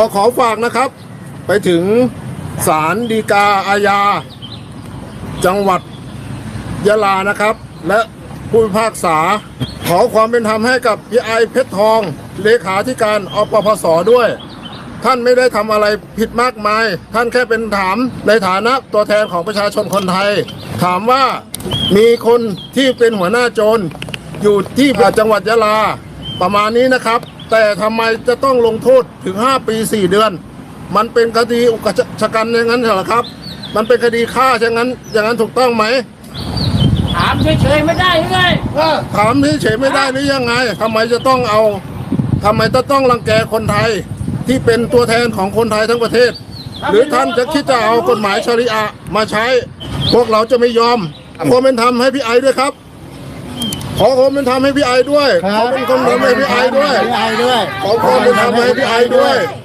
อขอฝากนะครับ ไปถึงศาลฎีกาอาญา จังหวัดยะลานะครับ และผู้พิพากษา ขอความเป็นธรรมให้กับพี่ไอเพชรทอง เลขาธิการอปพสด้วย ท่านไม่ได้ทำอะไรผิดมากมาย ท่านแค่เป็นถามในฐานะตัวแทนของประชาชนคนไทย ถามว่ามีคนที่เป็นหัวหน้าโจรอยู่ที่จังหวัดยะลาประมาณนี้นะครับ แต่ทำไมจะต้องลงโทษถึง 5 ปี 4 เดือน มันเป็นคดีอุกชะกันอย่างนั้นเหรอครับ มันเป็นคดีฆ่าอย่างนั้น อย่างนั้นถูกต้องไหมถามเฉยๆไม่ได้ยังไงถามเฉยๆไม่ได้หรือยังไงทำไมจะต้องเอาทำไมจะต้องรังแกคนไทยที่เป็นตัวแทนของคนไทยทั้งประเทศ หรือท่านจะคิดจะเอากฎหมายชริอะห์มาใช้ พวกเราจะไม่ยอมขอเป็นธรรมให้พี่ไอด้วยครับ ขอความเป็นธรรมให้พี่ไอด้วย ขอเป็นคนธรรมให้พี่ไอด้วยพี่ไอด้วย ขอความเป็นธรรมให้พี่ไอด้วยข